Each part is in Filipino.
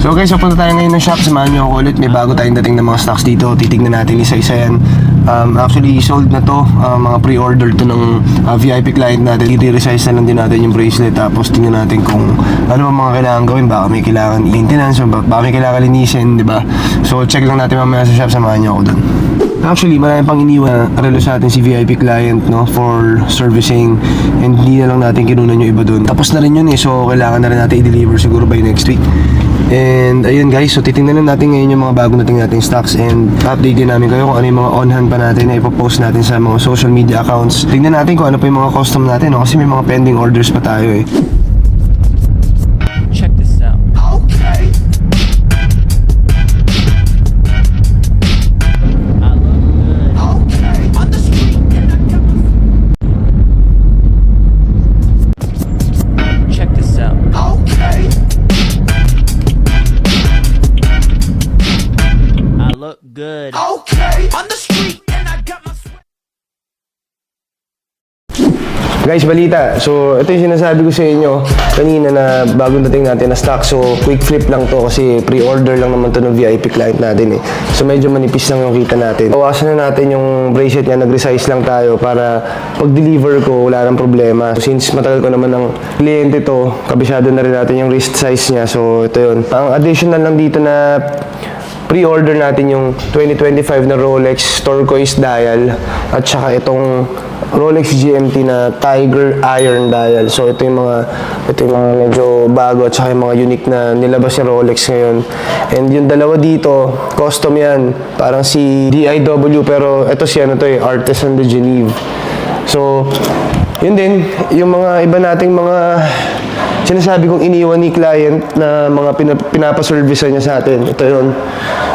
So guys, so punta tayo ngayon ng shop. Samahan niyo ako ulit. May bago tayong dating na mga stocks dito. Titignan natin isa-isa yan. Um, actually, sold na to. Uh, mga pre-order to ng uh, VIP client natin. I-resize na lang din natin yung bracelet. Tapos tingnan natin kung ano ba mga kailangan gawin. Baka may kailangan maintenance. o ba- Baka may kailangan linisin, di ba? So check lang natin mamaya sa shop. Samahan niyo ako dun. Actually, marami pang iniwan relo sa atin si VIP client no for servicing and hindi na lang natin kinunan yung iba doon. Tapos na rin yun eh, so kailangan na rin natin i-deliver siguro by next week. And ayun guys, so titingnan na natin ngayon yung mga bago nating nating stocks and update din namin kayo kung ano yung mga on hand pa natin na ipopost natin sa mga social media accounts. Tingnan natin kung ano pa yung mga custom natin no? kasi may mga pending orders pa tayo eh. Guys, balita. So, ito yung sinasabi ko sa inyo kanina na bagong dating natin na stock. So, quick flip lang to kasi pre-order lang naman to ng VIP client natin eh. So, medyo manipis lang yung kita natin. Bawasan na natin yung bracelet niya. Nag-resize lang tayo para pag-deliver ko, wala nang problema. So, since matagal ko naman ng kliyente to, kabisado na rin natin yung wrist size niya. So, ito yun. Ang additional lang dito na pre-order natin yung 2025 na Rolex turquoise dial at saka itong Rolex GMT na Tiger Iron dial. So ito yung mga ito yung mga medyo bago at saka yung mga unique na nilabas ni Rolex ngayon. And yung dalawa dito, custom yan. Parang si DIW pero ito si ano to eh, Artisan de Geneve. So, yun din, yung mga iba nating mga sinasabi kong iniwan ni client na mga pina- pinapaservice niya sa atin. Ito yun.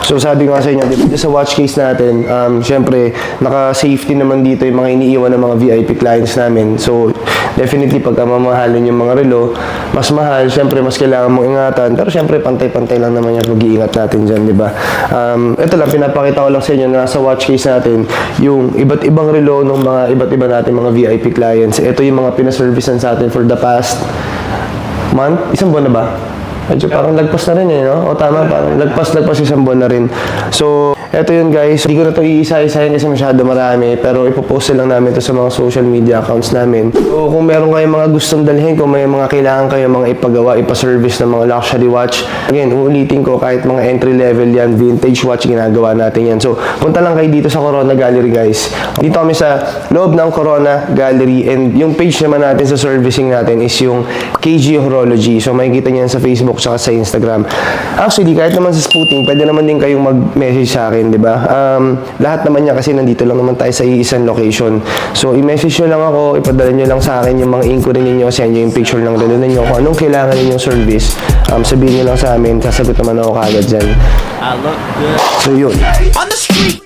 So sabi ko nga sa inyo, di ba, sa watch case natin, um, syempre, naka-safety naman dito yung mga iniiwan ng mga VIP clients namin. So, definitely, pagka mamahalin yung mga relo, mas mahal, syempre, mas kailangan mong ingatan. Pero syempre, pantay-pantay lang naman yung pag-iingat natin dyan, di ba? Um, ito lang, pinapakita ko lang sa inyo na sa watch case natin, yung iba't ibang relo ng mga iba't iba natin mga VIP clients. Ito yung mga pinaservicean sa atin for the past month? Isang buwan na ba? Medyo parang lagpas na rin eh, no? O tama, parang lagpas-lagpas isang buwan na rin. So, eto yun guys. Hindi ko na to iisa-isahin kasi masyado marami. Pero ipopost lang namin to sa mga social media accounts namin. So, kung meron kayong mga gustong dalhin, kung may mga kailangan kayo mga ipagawa, ipa-service ng mga luxury watch, again, uulitin ko kahit mga entry level yan, vintage watch, ginagawa natin yan. So, punta lang kayo dito sa Corona Gallery guys. Dito kami sa loob ng Corona Gallery and yung page naman natin sa servicing natin is yung KG Horology. So, makikita niyo yan sa Facebook tsaka sa Instagram. Actually, kahit naman sa Spooting, pwede naman din kayong mag-message sa akin, di ba? Um, lahat naman niya kasi nandito lang naman tayo sa iisang location. So, i-message nyo lang ako, ipadala nyo lang sa akin yung mga inquiry ninyo, send nyo yung picture ng relo ninyo, kung anong kailangan ninyong service, um, sabihin nyo lang sa amin, sasagot naman ako kagad dyan. I look good. So, yun. on the street